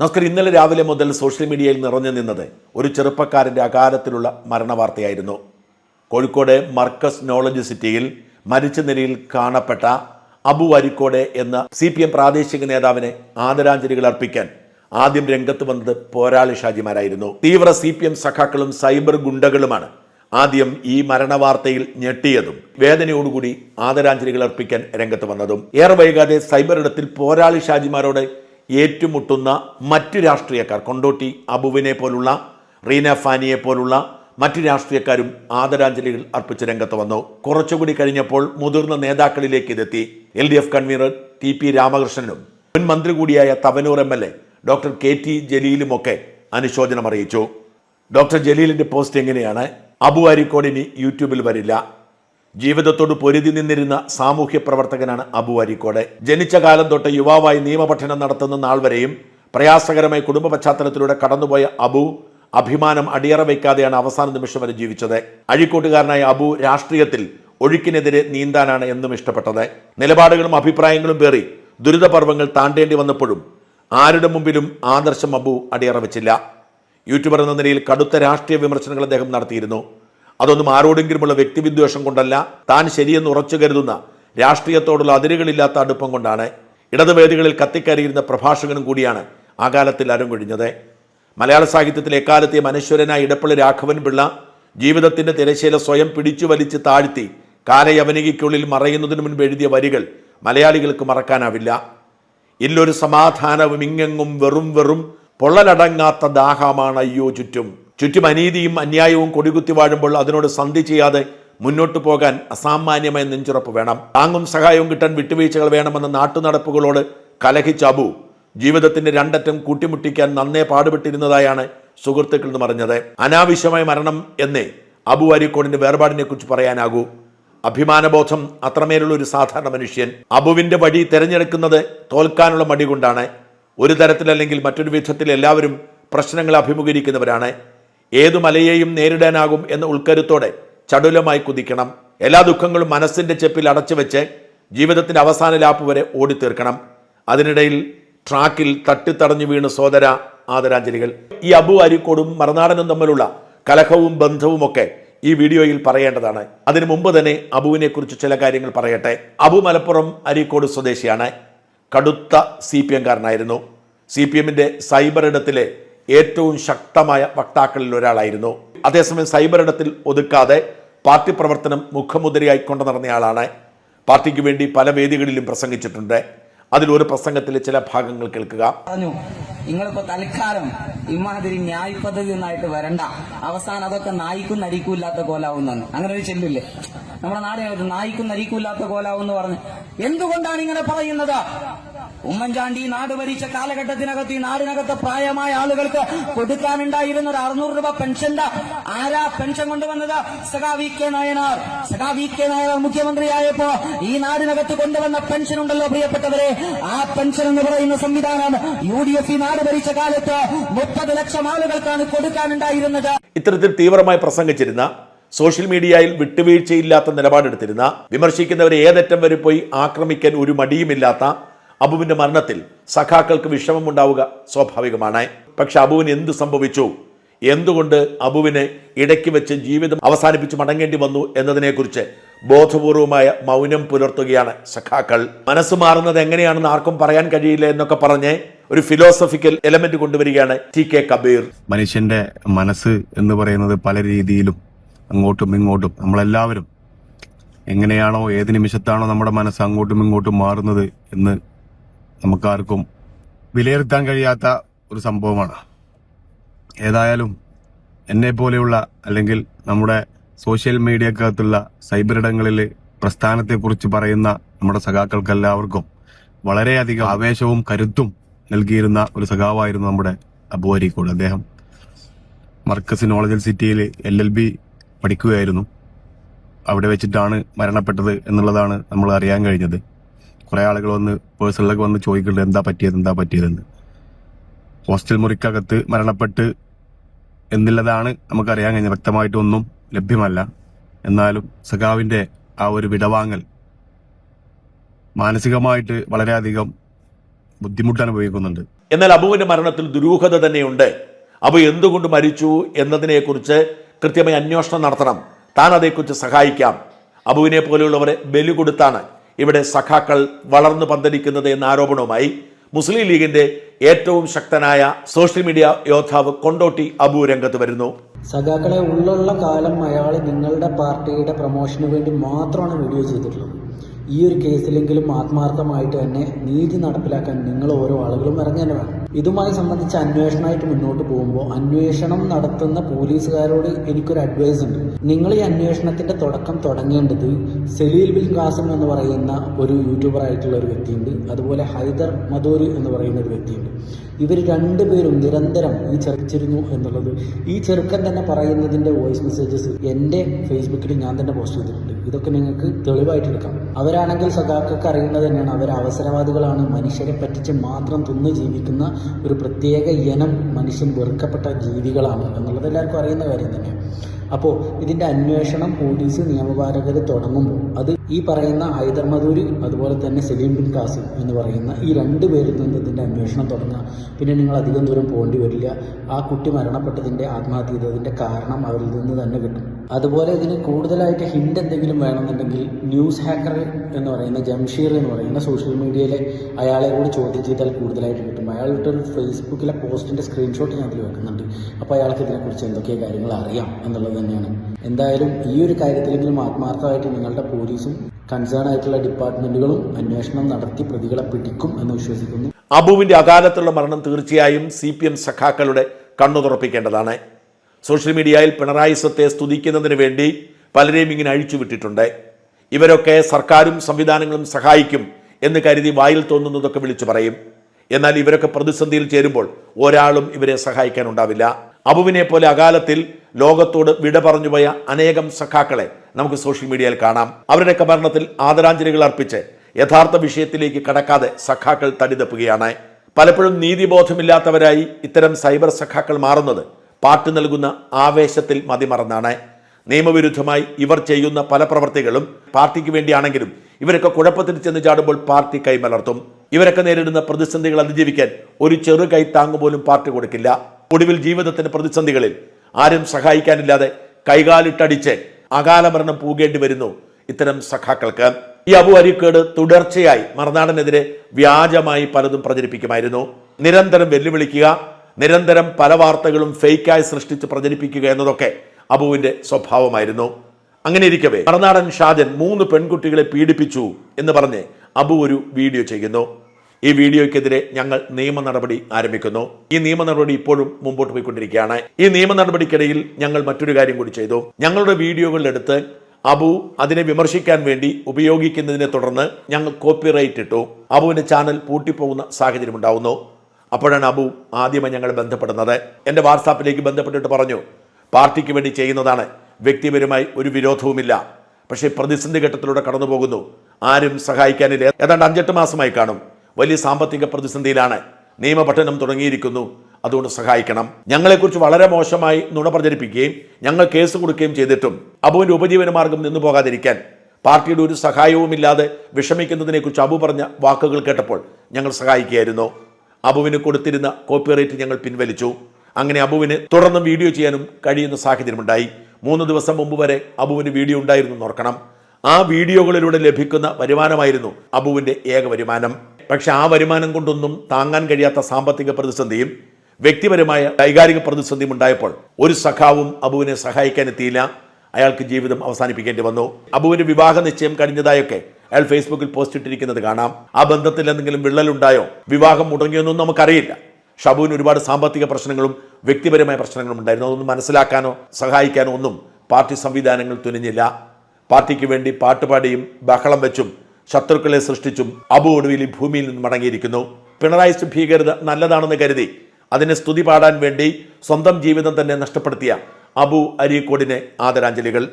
നമസ്കാരം. ഇന്നലെ രാവിലെ മുതൽ സോഷ്യൽ മീഡിയയിൽ നിറഞ്ഞു നിന്നത് ഒരു ചെറുപ്പക്കാരന്റെ അകാലത്തിലുള്ള മരണവാർത്തയായിരുന്നു. കോഴിക്കോട് മർക്കസ് നോളജ് സിറ്റിയിൽ മരിച്ച നിലയിൽ കാണപ്പെട്ട അബു അരിക്കോട് എന്ന സി പി എം പ്രാദേശിക നേതാവിനെ ആദരാഞ്ജലികൾ അർപ്പിക്കാൻ ആദ്യം രംഗത്ത് വന്നത് പോരാളി ഷാജിമാരായിരുന്നു. തീവ്ര സി പി എം സഖാക്കളും സൈബർ ഗുണ്ടകളുമാണ് ആദ്യം ഈ മരണവാർത്തയിൽ ഞെട്ടിയതും വേദനയോടുകൂടി ആദരാഞ്ജലികൾ അർപ്പിക്കാൻ രംഗത്ത് വന്നതും. ഏറെ വൈകാതെ സൈബർ ഇടത്തിൽ പോരാളി ഷാജിമാരോട് ഏറ്റുമുട്ടുന്ന മറ്റു രാഷ്ട്രീയക്കാർ കൊണ്ടോട്ടി അബുവിനെ പോലുള്ള റീന ഫാനിയെ പോലുള്ള മറ്റു രാഷ്ട്രീയക്കാരും ആദരാഞ്ജലികൾ അർപ്പിച്ച് രംഗത്ത് വന്നു. കുറച്ചുകൂടി കഴിഞ്ഞപ്പോൾ മുതിർന്ന നേതാക്കളിലേക്ക് ഇതെത്തി. L D F convener T P രാമകൃഷ്ണനും മുൻ മന്ത്രി കൂടിയായ Thavanur M L A doctor K T ജലീലുമൊക്കെ അനുശോചനം അറിയിച്ചു. ഡോക്ടർ ജലീലിന്റെ പോസ്റ്റ് എങ്ങനെയാണ്? അബു അരിക്കോടിനി യൂട്യൂബിൽ വരില്ല. ജീവിതത്തോട് പൊരുതി നിന്നിരുന്ന സാമൂഹ്യ പ്രവർത്തകനാണ് അബു അരിക്കോട്. ജനിച്ച കാലം തൊട്ട് യുവാവായി നിയമപഠനം നടത്തുന്ന നാൾ വരെയും പ്രയാസകരമായ കുടുംബ പശ്ചാത്തലത്തിലൂടെ കടന്നുപോയ അബു അഭിമാനം അടിയറ വയ്ക്കാതെയാണ് അവസാന നിമിഷം വരെ ജീവിച്ചത്. അഴിക്കോട്ടുകാരനായ അബു രാഷ്ട്രീയത്തിൽ ഒഴുക്കിനെതിരെ നീന്താനാണ് എന്നും ഇഷ്ടപ്പെട്ടത്. നിലപാടുകളും അഭിപ്രായങ്ങളും പേറി ദുരിതപർവങ്ങൾ താണ്ടേണ്ടി വന്നപ്പോഴും ആരുടെ മുമ്പിലും ആദർശം അബു അടിയറ വെച്ചില്ല. യൂട്യൂബർ എന്ന നിലയിൽ കടുത്ത രാഷ്ട്രീയ വിമർശനങ്ങൾ അദ്ദേഹം നടത്തിയിരുന്നു. അതൊന്നും ആരോടെങ്കിലുമുള്ള വ്യക്തിവിദ്വേഷം കൊണ്ടല്ല. താൻ ശരിയെന്ന് ഉറച്ചു കരുതുന്ന രാഷ്ട്രീയത്തോടുള്ള അതിരുകളില്ലാത്ത അടുപ്പം കൊണ്ടാണ് ഇടതുവേദികളിൽ കത്തിക്കയറിയിരുന്ന പ്രഭാഷകനും കൂടിയാണ് ആ കാലത്തിൽ അരങ്ങൊഴിഞ്ഞത് മലയാള സാഹിത്യത്തിലെ എക്കാലത്തെ മനുഷ്വരനായ ഇടപ്പള്ളി രാഘവൻ പിള്ള ജീവിതത്തിന്റെ തിരശ്ശീല സ്വയം പിടിച്ചു വലിച്ച് താഴ്ത്തി കാലയവനികയ്ക്കുള്ളിൽ മറയുന്നതിന് മുൻപ് എഴുതിയ വരികൾ മലയാളികൾക്ക് മറക്കാനാവില്ല. ഇല്ലൊരു സമാധാനവും ഇങ്ങെങ്ങും വെറും വെറും പൊള്ളലടങ്ങാത്ത ദാഹമാണ് അയ്യോ ചുറ്റും. ചുറ്റും അനീതിയും അന്യായവും കൊടികുത്തി വാഴുമ്പോൾ അതിനോട് സന്ധി ചെയ്യാതെ മുന്നോട്ട് പോകാൻ അസാമാന്യമായ നെഞ്ചുറപ്പ് വേണം. താങ്ങും സഹായവും കിട്ടാൻ വിട്ടുവീഴ്ചകൾ വേണമെന്ന നാട്ടുനടപ്പുകളോട് കലഹിച്ച അബു ജീവിതത്തിന്റെ രണ്ടറ്റം കൂട്ടിമുട്ടിക്കാൻ നന്നേ പാടുപെട്ടിരുന്നതായാണ് സുഹൃത്തുക്കൾ എന്ന് പറഞ്ഞത്. അനാവശ്യമായ മരണം എന്നേ അബു അരിക്കോടിന്റെ വേർപാടിനെ കുറിച്ച് പറയാനാകൂ. അഭിമാനബോധം അത്രമേലുള്ള ഒരു സാധാരണ മനുഷ്യൻ. അബുവിന്റെ വഴി തിരഞ്ഞെടുക്കുന്നത് തോൽക്കാനുള്ള മടി കൊണ്ടാണ്. ഒരു തരത്തിലല്ലെങ്കിൽ മറ്റൊരു വിധത്തിൽ എല്ലാവരും പ്രശ്നങ്ങൾ അഭിമുഖീകരിക്കുന്നവരാണ്. ഏതു മലയെയും നേരിടാനാകും എന്ന ഉൾക്കരുത്തോടെ ചടുലമായി കുതിക്കണം. എല്ലാ ദുഃഖങ്ങളും മനസ്സിന്റെ ചെപ്പിൽ അടച്ചു വെച്ച് ജീവിതത്തിന്റെ അവസാന ലാപ്പ് വരെ ഓടിത്തീർക്കണം. അതിനിടയിൽ ട്രാക്കിൽ തട്ടിത്തടഞ്ഞു വീണ് സോദര ആദരാഞ്ജലികൾ. ഈ അബു അരിക്കോടും മറുനാടനും തമ്മിലുള്ള കലഹവും ബന്ധവുമൊക്കെ ഈ വീഡിയോയിൽ പറയേണ്ടതാണ്. അതിനു മുമ്പ് തന്നെ അബുവിനെ കുറിച്ച് ചില കാര്യങ്ങൾ പറയട്ടെ. അബു മലപ്പുറം അരീക്കോട് സ്വദേശിയാണ്. കടുത്ത സി പി എംകാരനായിരുന്നു സി പി എമ്മിന്റെ സൈബർ ഇടത്തിലെ ഏറ്റവും ശക്തമായ വക്താക്കളിൽ ഒരാളായിരുന്നു. അതേസമയം സൈബർ ഇടത്തിൽ ഒതുക്കാതെ പാർട്ടി പ്രവർത്തനം മുഖമുദ്രയായി കൊണ്ടു നടന്നയാളാണ് പാർട്ടിക്ക് വേണ്ടി പല വേദികളിലും പ്രസംഗിച്ചിട്ടുണ്ട്. അതിൽ ഒരു പ്രസംഗത്തിലെ ചില ഭാഗങ്ങൾ കേൾക്കുക. പറഞ്ഞു നിങ്ങളിപ്പോ തൽക്കാലം ഇമാതിരി ന്യായ പദ്ധതി ഒന്നായിട്ട് വരണ്ട. അവസാനം അതൊക്കെ നായിക്കും നരിക്കൂല്ലാത്ത കോലാവുന്നു അങ്ങനെ ഒരു ചെല്ലില്ലേ? നമ്മുടെ നാടിനകത്ത് നായിക്കും നരിക്കൂല്ലാത്ത കോലാവും എന്ന് പറഞ്ഞ് എന്തുകൊണ്ടാണ് ഇങ്ങനെ പറയുന്നത്? ഉമ്മൻചാണ്ടി നാട് ഭരിച്ച കാലഘട്ടത്തിനകത്ത് ഈ നാടിനകത്ത് പ്രായമായ ആളുകൾക്ക് കൊടുക്കാനുണ്ടായിരുന്ന ഒരു അറുന്നൂറ് രൂപ പെൻഷന്റെ ആരാ പെൻഷൻ കൊണ്ടുവന്നത്? സഖാ വി കെ നായനാർ. സഖാ വി കെ നായനാർ മുഖ്യമന്ത്രിയായപ്പോ ഈ നാടിനകത്ത് കൊണ്ടുവന്ന പെൻഷൻ ഉണ്ടല്ലോ പ്രിയപ്പെട്ടവരെ. ആ പെൻഷൻ എന്ന് പറയുന്ന സംവിധാനം യു ഡി എഫ് ഈ നാട് ഭരിച്ച കാലത്ത് മുപ്പത് ലക്ഷം ആളുകൾക്കാണ് കൊടുക്കാനുണ്ടായിരുന്നത്. ഇത്തരത്തിൽ തീവ്രമായി പ്രസംഗിച്ചിരുന്ന സോഷ്യൽ മീഡിയയിൽ വിട്ടുവീഴ്ചയില്ലാത്ത നിലപാടെടുത്തിരുന്ന വിമർശിക്കുന്നവരെ ഏതറ്റം വരെ പോയി ആക്രമിക്കാൻ ഒരു മടിയുമില്ലാത്ത അബുവിന്റെ മരണത്തിൽ സഖാക്കൾക്ക് വിഷമം ഉണ്ടാവുക സ്വാഭാവികമാണ്. പക്ഷെ അബുവിന് എന്ത് സംഭവിച്ചു? എന്തുകൊണ്ട് അബുവിനെ ഇടയ്ക്ക് വെച്ച് ജീവിതം അവസാനിപ്പിച്ച് മടങ്ങേണ്ടി വന്നു എന്നതിനെക്കുറിച്ച് ബോധപൂർവമായ മൗനം പുലർത്തുകയാണ് സഖാക്കൾ. മനസ്സ് മാറുന്നത് എങ്ങനെയാണെന്ന് ആർക്കും പറയാൻ കഴിയില്ല എന്നൊക്കെ പറഞ്ഞ് ഒരു ഫിലോസഫിക്കൽ എലമെന്റ് കൊണ്ടുവരികയാണ് ടി കെ കബീർ. മനുഷ്യന്റെ മനസ്സ് എന്ന് പറയുന്നത് പല രീതിയിലും അങ്ങോട്ടും ഇങ്ങോട്ടും നമ്മളെല്ലാവരും എങ്ങനെയാണോ ഏത് നിമിഷത്താണോ നമ്മുടെ മനസ്സ് അങ്ങോട്ടും ഇങ്ങോട്ടും മാറുന്നത് എന്ന് നമുക്കാർക്കും വിലയിരുത്താൻ കഴിയാത്ത ഒരു സംഭവമാണ്. ഏതായാലും എന്നെ പോലെയുള്ള അല്ലെങ്കിൽ നമ്മുടെ സോഷ്യൽ മീഡിയക്കകത്തുള്ള സൈബർ ഇടങ്ങളിൽ പ്രസ്ഥാനത്തെക്കുറിച്ച് പറയുന്ന നമ്മുടെ സഖാക്കൾക്കെല്ലാവർക്കും വളരെയധികം ആവേശവും കരുത്തും നൽകിയിരുന്ന ഒരു സഖാവായിരുന്നു നമ്മുടെ അബു അരീക്കോട്. അദ്ദേഹം മർക്കസ് നോളജൽ സിറ്റിയിൽ എൽ എൽ ബി പഠിക്കുകയായിരുന്നു. അവിടെ വെച്ചിട്ടാണ് മരണപ്പെട്ടത് എന്നുള്ളതാണ് നമ്മൾ അറിയാൻ കഴിഞ്ഞത്. കുറെ ആളുകൾ വന്ന് പേഴ്സണലൊക്കെ വന്ന് ചോദിക്കുന്നുണ്ട് എന്താ പറ്റിയത് എന്താ പറ്റിയതെന്ന്. ഹോസ്റ്റൽ മുറിക്കകത്ത് മരണപ്പെട്ട് എന്നുള്ളതാണ് നമുക്കറിയാൻ കഴിഞ്ഞ വ്യക്തമായിട്ടൊന്നും ലഭ്യമല്ല. എന്നാലും സഖാവിന്റെ ആ ഒരു വിടവാങ്ങൽ മാനസികമായിട്ട് വളരെയധികം ബുദ്ധിമുട്ട് അനുഭവിക്കുന്നുണ്ട്. എന്നാൽ അബുവിന്റെ മരണത്തിൽ ദുരൂഹത തന്നെയുണ്ട്. അബു എന്തുകൊണ്ട് മരിച്ചു എന്നതിനെക്കുറിച്ച് കൃത്യമായി അന്വേഷണം നടത്തണം. താൻ അതേക്കുറിച്ച് സഹായിക്കാം. അബുവിനെ പോലെയുള്ളവരെ ബലി കൊടുത്താണ് ഇവിടെ സഖാക്കൾ വളർന്നു പന്തലിക്കുന്നത് എന്ന ആരോപണവുമായി മുസ്ലിം ലീഗിന്റെ ഏറ്റവും ശക്തനായ സോഷ്യൽ മീഡിയ യോദ്ധാവ് കൊണ്ടോട്ടി അബു രംഗത്ത് വരുന്നു. സഖാക്കളെ ഉള്ളുള്ള കാലം അയാൾ നിങ്ങളുടെ പാർട്ടിയുടെ പ്രൊമോഷന് വേണ്ടി മാത്രമാണ് വീഡിയോ ചെയ്തിട്ടുള്ളത്. ഈ ഒരു കേസിലെങ്കിലും ആത്മാർത്ഥമായിട്ട് തന്നെ നീതി നടപ്പിലാക്കാൻ നിങ്ങൾ ഓരോ ആളുകളും ഇറങ്ങി തന്നെ വേണം ഇതുമായി സംബന്ധിച്ച് അന്വേഷണമായിട്ട് മുന്നോട്ട് പോകുമ്പോൾ അന്വേഷണം നടത്തുന്ന പോലീസുകാരോട് എനിക്കൊരു അഡ്വൈസ് ഉണ്ട്. നിങ്ങൾ ഈ അന്വേഷണത്തിന്റെ തുടക്കം തുടങ്ങേണ്ടത് സെലീൽ ബിൻ ഖാസിം എന്ന് പറയുന്ന ഒരു യൂട്യൂബർ ആയിട്ടുള്ള ഒരു വ്യക്തിയുണ്ട്. അതുപോലെ ഹൈദർ മധൂരി എന്ന് പറയുന്ന ഒരു വ്യക്തിയുണ്ട്. ഇവർ രണ്ടുപേരും നിരന്തരം ഈ ചർച്ചിരുന്നു എന്നുള്ളത്. ഈ ചെറുക്കൻ തന്നെ പറയുന്നതിന്റെ വോയിസ് മെസ്സേജസ് എന്റെ ഫേസ്ബുക്കിൽ ഞാൻ തന്നെ പോസ്റ്റ് ചെയ്തിട്ടുണ്ട്. ഇതൊക്കെ നിങ്ങൾക്ക് തെളിവായിട്ട് എടുക്കാം. അവരാണെങ്കിൽ സഖാക്കൾക്ക് അറിയുന്നത് തന്നെയാണ്. അവർ അവസരവാദികളാണ്. മനുഷ്യരെ പറ്റിച്ച് മാത്രം തിന്ന് ജീവിക്കുന്ന ഒരു പ്രത്യേക ഇനം മനുഷ്യൻ വെറുക്കപ്പെട്ട ജീവികളാണ് എന്നുള്ളത് എല്ലാവർക്കും അറിയുന്ന കാര്യം തന്നെയാണ്. അപ്പോൾ ഇതിന്റെ അന്വേഷണം പോലീസ് നിയമപാലകർ തുടങ്ങുമ്പോൾ അത് ഈ പറയുന്ന ഹൈദർ മധൂരി അതുപോലെ തന്നെ സലീം ബിൻ കാസിം എന്ന് പറയുന്ന ഈ രണ്ട് പേരിൽ നിന്ന് ഇതിന്റെ അന്വേഷണം തുടങ്ങുക. പിന്നെ നിങ്ങൾ അധികം ദൂരം പോകേണ്ടി വരില്ല. ആ കുട്ടി മരണപ്പെട്ടതിന്റെ ആത്മഹത്യ കാരണം അവരിൽ നിന്ന് തന്നെ കിട്ടും. അതുപോലെ ഇതിന് കൂടുതലായിട്ട് ഹിൻഡ് എന്തെങ്കിലും വേണമെന്നുണ്ടെങ്കിൽ ന്യൂസ് ഹാക്കർ എന്ന് പറയുന്ന ജംഷീർ എന്ന് പറയുന്ന സോഷ്യൽ മീഡിയയിലെ അയാളെ കൂടി ചോദ്യം ചെയ്താൽ കൂടുതലായിട്ട് കിട്ടും. അയാൾ ഒരു ഫേസ്ബുക്കിലെ പോസ്റ്റിന്റെ സ്ക്രീൻഷോട്ട് ഞാൻ അതിൽ വെക്കുന്നുണ്ട്. അപ്പോൾ അയാൾക്ക് ഇതിനെക്കുറിച്ച് എന്തൊക്കെ കാര്യങ്ങൾ അറിയാം എന്നുള്ളത് തന്നെയാണ്. എന്തായാലും ഈ ഒരു കാര്യത്തിലെങ്കിലും ആത്മാർത്ഥമായിട്ട് നിങ്ങളുടെ പോലീസും കൺസേൺ ആയിട്ടുള്ള ഡിപ്പാർട്ട്മെന്റുകളും അന്വേഷണം നടത്തി പ്രതികളെ പിടിക്കും എന്ന് വിശ്വസിക്കുന്നു. അബുവിന്റെ അകാലത്തുള്ള മരണം തീർച്ചയായും സി പി എം സഖാക്കളുടെ കണ്ണു തുറപ്പിക്കേണ്ടതാണ് സോഷ്യൽ മീഡിയയിൽ പിണറായി സ്വത്തെ സ്തുതിക്കുന്നതിന് വേണ്ടി പലരെയും ഇങ്ങനെ അഴിച്ചുവിട്ടിട്ടുണ്ട്. ഇവരൊക്കെ സർക്കാരും സംവിധാനങ്ങളും സഹായിക്കും എന്ന് കരുതി വായിൽ തോന്നുന്നതൊക്കെ വിളിച്ചു പറയും. എന്നാൽ ഇവരൊക്കെ പ്രതിസന്ധിയിൽ ചേരുമ്പോൾ ഒരാളും ഇവരെ സഹായിക്കാനുണ്ടാവില്ല. അബുവിനെ പോലെ അകാലത്തിൽ ലോകത്തോട് വിട പറഞ്ഞുപോയ അനേകം സഖാക്കളെ നമുക്ക് സോഷ്യൽ മീഡിയയിൽ കാണാം. അവരുടെയൊക്കെ മരണത്തിൽ ആദരാഞ്ജലികൾ അർപ്പിച്ച് യഥാർത്ഥ വിഷയത്തിലേക്ക് കടക്കാതെ സഖാക്കൾ തടിതപ്പുകയാണ്. പലപ്പോഴും നീതിബോധമില്ലാത്തവരായി ഇത്തരം സൈബർ സഖാക്കൾ മാറുന്നത് പാർട്ടി നൽകുന്ന ആവേശത്തിൽ മതിമറന്നാണ്. നിയമവിരുദ്ധമായി ഇവർ ചെയ്യുന്ന പല പ്രവർത്തികളും പാർട്ടിക്ക് വേണ്ടിയാണെങ്കിലും ഇവരൊക്കെ കുഴപ്പത്തിൽ ചെന്ന് ചാടുമ്പോൾ പാർട്ടി കൈമലർത്തും. ഇവരൊക്കെ നേരിടുന്ന പ്രതിസന്ധികൾ അതിജീവിക്കാൻ ഒരു ചെറു കൈ താങ്ങുപോലും പാർട്ടി കൊടുക്കില്ല. ഒടുവിൽ ജീവിതത്തിന്റെ പ്രതിസന്ധികളിൽ ആരും സഹായിക്കാനില്ലാതെ കൈകാലിട്ടടിച്ച് അകാല മരണം പൂകേണ്ടി വരുന്നു ഇത്തരം സഖാക്കൾക്ക്. ഈ അബു അരിക്കേട് തുടർച്ചയായി മറുനാടനെതിരെ വ്യാജമായി പലതും പ്രചരിപ്പിക്കുമായിരുന്നു. നിരന്തരം വെല്ലുവിളിക്കുക നിരന്തരം പല വാർത്തകളും ഫേക്കായി സൃഷ്ടിച്ച് പ്രചരിപ്പിക്കുക എന്നതൊക്കെ അബുവിന്റെ സ്വഭാവമായിരുന്നു. അങ്ങനെ ഇരിക്കവേ മറുനാടൻ ഷാജൻ മൂന്ന് പെൺകുട്ടികളെ പീഡിപ്പിച്ചു എന്ന് പറഞ്ഞ് അബു ഒരു വീഡിയോ ചെയ്യുന്നു. ഈ വീഡിയോയ്ക്കെതിരെ ഞങ്ങൾ നിയമ നടപടി ആരംഭിക്കുന്നു. ഈ നിയമ നടപടി ഇപ്പോഴും മുമ്പോട്ട് പോയിക്കൊണ്ടിരിക്കുകയാണ്. ഈ നിയമ നടപടിക്കിടയിൽ ഞങ്ങൾ മറ്റൊരു കാര്യം കൂടി ചെയ്തു. ഞങ്ങളുടെ വീഡിയോകളിലെടുത്ത് അബു അതിനെ വിമർശിക്കാൻ വേണ്ടി ഉപയോഗിക്കുന്നതിനെ തുടർന്ന് ഞങ്ങൾ കോപ്പിറൈറ്റ് ഇട്ടു. അബുവിന്റെ ചാനൽ പൂട്ടിപ്പോകുന്ന സാഹചര്യം ഉണ്ടാവുന്നു. അപ്പോഴാണ് അബു ആദ്യമായി ഞങ്ങൾ ബന്ധപ്പെടുന്നത്. എന്റെ വാട്സാപ്പിലേക്ക് ബന്ധപ്പെട്ടിട്ട് പറഞ്ഞു പാർട്ടിക്ക് വേണ്ടി ചെയ്യുന്നതാണ്. വ്യക്തിപരമായി ഒരു വിരോധവുമില്ല. പക്ഷേ പ്രതിസന്ധി ഘട്ടത്തിലൂടെ കടന്നു പോകുന്നു ആരും സഹായിക്കാനില്ല. ഏതാണ്ട് അഞ്ചെട്ട് മാസമായി കാണും. വലിയ സാമ്പത്തിക പ്രതിസന്ധിയിലാണ് നിയമപഠനം തുടങ്ങിയിരിക്കുന്നു. അതുകൊണ്ട് സഹായിക്കണം. ഞങ്ങളെക്കുറിച്ച് വളരെ മോശമായി നുണ പ്രചരിപ്പിക്കുകയും ഞങ്ങൾ കേസ് കൊടുക്കുകയും ചെയ്തിട്ടും അബുവിന്റെ ഉപജീവന മാർഗം നിന്നു പോകാതിരിക്കാൻ പാർട്ടിയുടെ ഒരു സഹായവുമില്ലാതെ വിഷമിക്കുന്നതിനെക്കുറിച്ച് അബു പറഞ്ഞ വാക്കുകൾ കേട്ടപ്പോൾ ഞങ്ങൾ സഹായിക്കുകയായിരുന്നു. അബുവിന് കൊടുത്തിരുന്ന കോപ്പിറൈറ്റ് ഞങ്ങൾ പിൻവലിച്ചു. അങ്ങനെ അബുവിന് തുടർന്ന് വീഡിയോ ചെയ്യാനും കഴിയുന്ന സാഹചര്യമുണ്ടായി. മൂന്ന് ദിവസം മുമ്പ് വരെ അബുവിന് വീഡിയോ ഉണ്ടായിരുന്നു നോർക്കണം ആ വീഡിയോകളിലൂടെ ലഭിക്കുന്ന വരുമാനമായിരുന്നു അബുവിന്റെ ഏക വരുമാനം. പക്ഷെ ആ വരുമാനം കൊണ്ടൊന്നും താങ്ങാൻ കഴിയാത്ത സാമ്പത്തിക പ്രതിസന്ധിയും വ്യക്തിപരമായ വൈകാരിക പ്രതിസന്ധിയും ഉണ്ടായപ്പോൾ ഒരു സഖാവും അബുവിനെ സഹായിക്കാൻ എത്തിയില്ല. അയാൾക്ക് ജീവിതം അവസാനിപ്പിക്കേണ്ടി വന്നു. അബുവിന്റെ വിവാഹ നിശ്ചയം കഴിഞ്ഞതായൊക്കെ അയാൾ ഫേസ്ബുക്കിൽ പോസ്റ്റ് ഇട്ടിരിക്കുന്നത് കാണാം. ആ ബന്ധത്തിൽ എന്തെങ്കിലും വിള്ളലുണ്ടായോ വിവാഹം മുടങ്ങിയൊന്നും നമുക്കറിയില്ല. ഷബുവിന് ഒരുപാട് സാമ്പത്തിക പ്രശ്നങ്ങളും വ്യക്തിപരമായ പ്രശ്നങ്ങളും ഉണ്ടായിരുന്നു. അതൊന്നും മനസ്സിലാക്കാനോ സഹായിക്കാനോ ഒന്നും പാർട്ടി സംവിധാനങ്ങൾ തുനിഞ്ഞില്ല. പാർട്ടിക്ക് വേണ്ടി പാട്ടുപാടിയും ബഹളം വെച്ചും ശത്രുക്കളെ സൃഷ്ടിച്ചും അബു ഒടുവിൽ ഈ ഭൂമിയിൽ നിന്ന് മടങ്ങിയിരിക്കുന്നു. പിണറായി ഭീകരത നല്ലതാണെന്ന് കരുതി അതിനെ സ്തുതി പാടാൻ വേണ്ടി സ്വന്തം ജീവിതം തന്നെ നഷ്ടപ്പെടുത്തിയ അബു അരീക്കോടിന് ആദരാഞ്ജലികൾ.